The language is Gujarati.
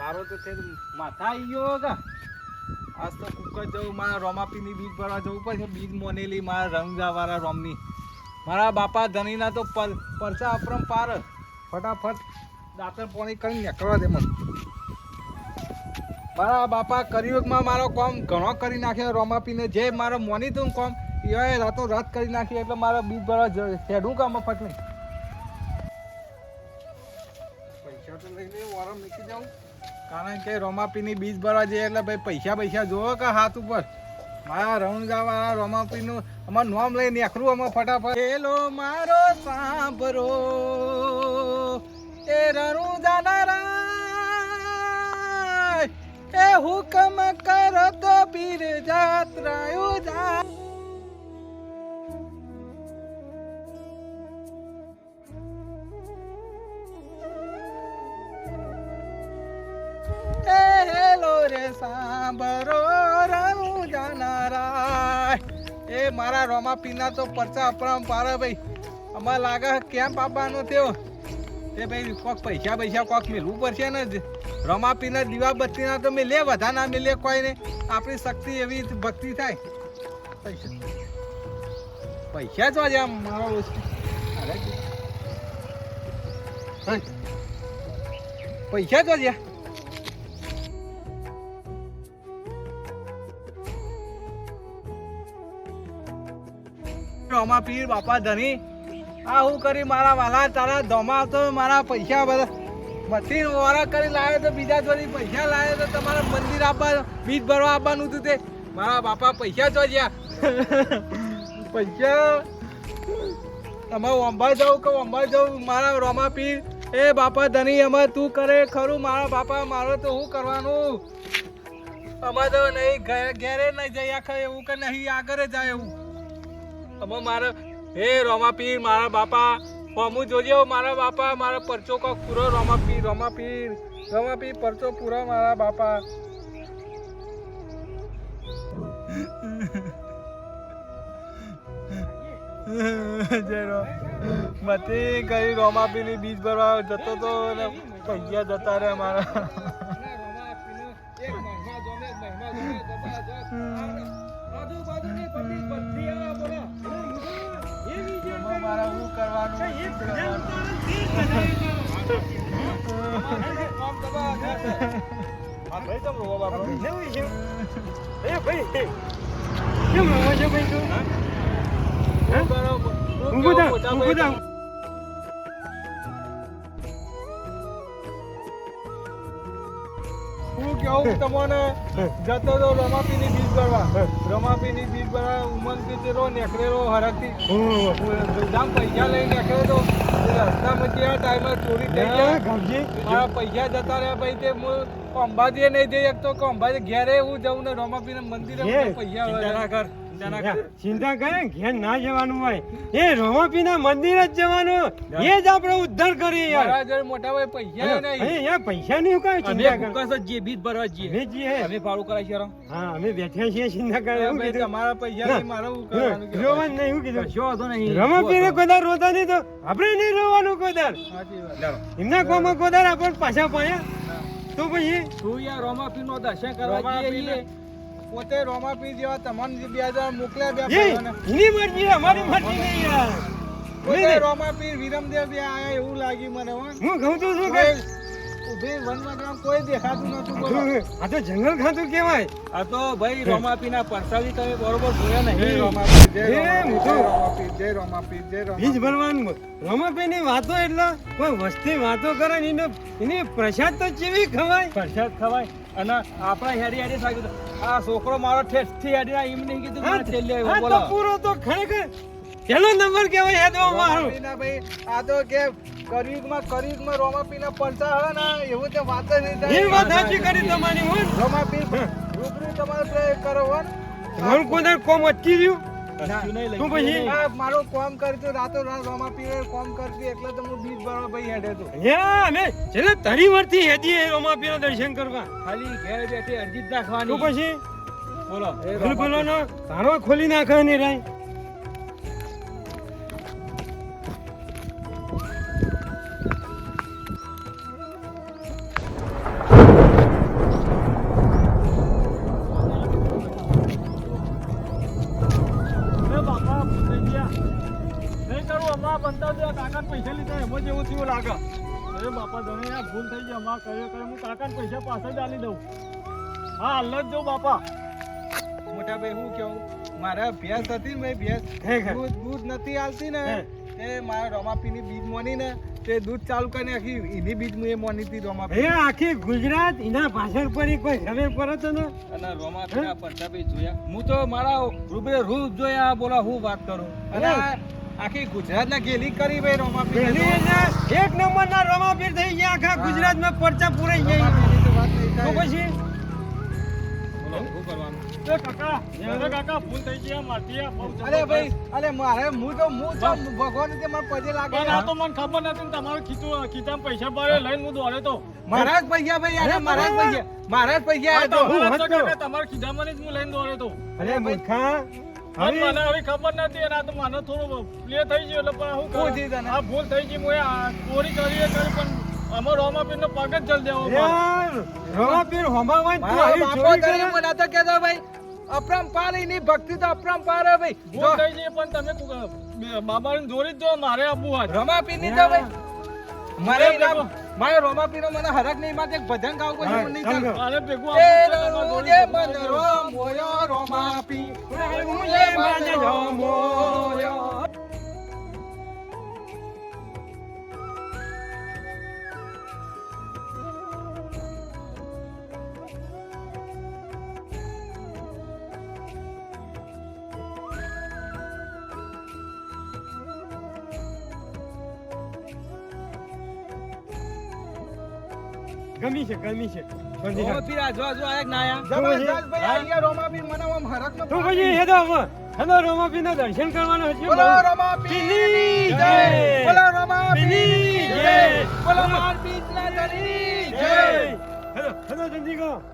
મારો તો છે માથા આવી ગયો કા આજ તો કુકર જવું, મારા રોમાપીની બીજ ભરવા જવું પડશે. બીજ મોનેલી, મારા રંગાવાળા રોમની. મારા બાપા ધનીના તો પર, પરચા અપરમ પાર. ફટાફટ દાંતર પોણી કરીને નીકળવા દે મને. મારા બાપા કરિયુગમાં મારો કોમ ઘણો કરી નાખ્યો રોમાપીને. જે મારો મોની તું કોમ એ રાતો રાત કરી નાખી એટલે મારા બીજ ભરવા હેડું કામ ફટલી પૈસા તો લઈને વારમ મૂકી જાઉં કારણ કે રોમાપીની બીજ ભરવા જઈએ એટલે ભાઈ પૈસા પૈસા જોવો કે હાથ ઉપર. મારા રણજાવાળા રોમાપીનું અમાર નોમ લઈને નેખરું અમે ફટાફટ. એલો મારો સાંભળો. એ રણું જાનારા એ હુકમ કરો તો બીર જાત્રાયો જા સાંભળો રણું જાનારા એ મારા રોમા પીના તો પરચા અપરામ પારે ભાઈ. અમારે લાગે કેમ આપવાનો થયો? એ ભાઈ, કોક પૈસા પૈસા કોક મેળવું પડશે ને. રમા પીના દીવા બત્તીના તો મેં લે વધા ના મેલે કોઈ ને આપણી શક્તિ એવી ભક્તિ થાય. પૈસા. પૈસા જ વાજે આમ મારો. પૈસા જ વાજ્યા રોમા પીર બાપા ધની આ હું કરી મારા વાલા, તારા ધોમા તો મારા પૈસા બધા. મશીન વાળા કરી લાવ્યો તો બીજા જોડી પૈસા લાવ્યો તો તમારા મંદિર આપવા, બીજ ભરવા આપવાનું હતું તે. મારા બાપા પૈસા જો ગયા પૈસા. તમે અંબા જાઉં કે અંબા જાઉં? મારા રોમા પીર. એ બાપા ધની અમે તું કરે ખરું? મારા બાપા, મારો તો શું કરવાનું? અમારે તો નહીં ઘેરે નહીં જઈ આખા એવું કે નહીં, આગળ જાય એવું અમે મારા, હે રોમાપીર મારા બાપા હોમું જોજે મારા બાપા, મારા પરચો કોક પૂરો રોમાપીર રોમાપીર રોમાપીર પરચો પૂરો મારા બાપા. રો બધી કઈ રોમાપીની બીજ ભરવા જતો તો ને પૈયા જતા રહ્યા મારા. ભાઈ તમ રોવા બાપા. શું કરો? શું ઊભું કેવો થા, મોટા ઊભું ભાઈ? થા. હું કેવું તમને જતો તો રમાપીની બીજ ભરવા. રમાપીની બીજ ભરવા ઉમંગ પીચેરો નેકળેલો હરકથી જામ પૈસા લઈને નીકળ્યો તો રસ્તામાં ત્યાં ટાઈમે ચોરી થઈ જાય મારા પૈસા જતા રહ્યા ભાઈ તે હું અંબાજીએ નહીં જઈ શકતો. કે અંબાજી ઘેરે હું જઉં ને રોમાપીના મંદિરે પૈસા કર. ચિંતા ના કર. ચિંતા કરે ઘેર ના જવાનું હોય. એ રોમાપીના મંદિર જ જવાનું. એ જ આપણે ઉદ્ધાર કરીએ યાર. મોટા ભાઈ પૈસા નહીં. અહીંયા પૈસા નહીં કાંઈ ચિંતા કર. ભૂકસ જ જઈએ બીજ ભરવા જઈએ. અમે જઈએ જઈએ. અમે ભાડું કરાય છે હા અમે બેઠા છીએ ચિંતા કરે એવું કીધું. તમારા પૈસા નહીં મારે કરવાનું રોવાનું નહીં એવું કીધું. શો તો નહીં. રમાપીને કોદાર રોતા નહીં તો આપણે નહીં રોવાનું કોદાર એમના કોમાં કોદાર આપણને પાછા પાયા. તો પછી? તું યાર રોમાપી નો દર્શન કરવા જઈએ પોતે રોમાપી જેવા તમને જે બે હજાર મોકલ્યા બે. એની મરજી અમારી મરજી નહીં યાર. પોતે નહીં. રોમાપીર વિરમદેવ બે આયા એવું લાગ્યું મને હું. કહું છું શું કોઈ વનમાં કોઈ દેખાતું નતું બોલો. આ તો જંગલ ખાતું કેવાય આ તો ભાઈ રોમાપીર ના તમે બરોબર જોયા નહીં. રોમાપીર જય મૂકો. જય રોમાપીર બીજ વાતો એટલે કોઈ વસ્તી વાતો કરે ને એનો પ્રસાદ તો ચેવી ખવાય? પ્રસાદ ખવાય. અને આપણા હેરી હેરી સાગી આ છોકરો મારો ઠેઠથી હેડી ના એમ નહીં કીધું મને છેલ્લે આવ્યો, બોલો. પૂરો તો ખરેખર પેલો નંબર કેવાય તો મારો. ના ભાઈ આ તો કે કરિયુગમાં કરિયુગમાં રોમાપીરના પડતા હે ને એવું તે વાત જ નહીં એ વાત સાચી કરી તમારી હું રોમાપી રૂબરૂ તમારે પ્રયોગ કરો હો. મારું કોઈ કોમ અટકી રહ્યું નહીં તું પછી? નહીં. આ મારું રાતો રાત રોમાપીરે કોમ કરતી એટલે તો હું બીજ ભરવા ભાઈ હેડે તો યા અમે છેલ્લે તરી વર્ષથી હેદીએ રોમાપીના દર્શન કરવા. ખાલી ઘેર બેઠી અરજી જ તો પછી? બોલો. બોલ બોલો તારો ખોલી નાખવાની રાય. લાગે. અરે બાપા આ ભૂલ થઈ ગઈ અમાર કર્યો કરે હું કાકાને પૈસા પાછળ જ આલી દઉં. હા હાલ જ જો બાપા. મોટા ભાઈ હું કેવું મારા ભેંસ હતી મેં ભેંસ. દૂધ દૂધ નથી આલતી ને. એ મારા રોમાપીની બીજ મોની ને તે દૂધ ચાલુ કરીને આખી એની બીજ હું એ મોની હતી રોમાપી એ આખી ગુજરાત એના પાછળ પર કોઈ ખબર તો ને? અને રોમા પેલા પરસાભાઈ જોયા. હું તો મારા રૂબે રૂ જોયા બોલા હું વાત કરું? અને આખી ગુજરાતના ગેલી કરી ભાઈ રોમાપીર એક નંબરના રોમાપીર થઈ ગયા આખા ગુજરાતમાં પરચા પૂરાઈ ગયા. તો. પછી? મારે જ પૈસા તમારા? ખીચામાં જ હું લઈને દોડે તો. મને હવે ખબર નથી અને આ તો મને થોડું પ્લે થઈ ગયું એટલે પણ હું થયું કરું તને? આ ભૂલ થઈ ગઈ હું આ ચોરી કરી કરી પણ અમારો રોમાપીરનો પગ જ જલ દેવો રમાપીર હોમાવાય તું આવી ચોરી તને મને તો કહેતો ભાઈ અપરંપાર એની ભક્તિ તો અપરંપાર હે ભાઈ ભૂલ થઈ ગઈ પણ તમે બાબાને જોડી જ જો મારે આપવું રમાપીરની તો ભાઈ મારે એના રોમા પીરો મને હરક નહીં માટે એક ભજન ગાવ કોઈ મને નહીં. ચાલે. મારે ભેગું એ આપવું છે, અમારે રોમા પી હું એ મન મન ગમી છે ગમી છે. જો જો એક જબરદસ્ત ભાઈ મને આમ તો દર્શન કરવાનું છે બોલો રોમાપીરની જય. બોલો રોમાપીરની જય. બોલો માર બીજના જય. હેલો હેલો જલ્દી કહો.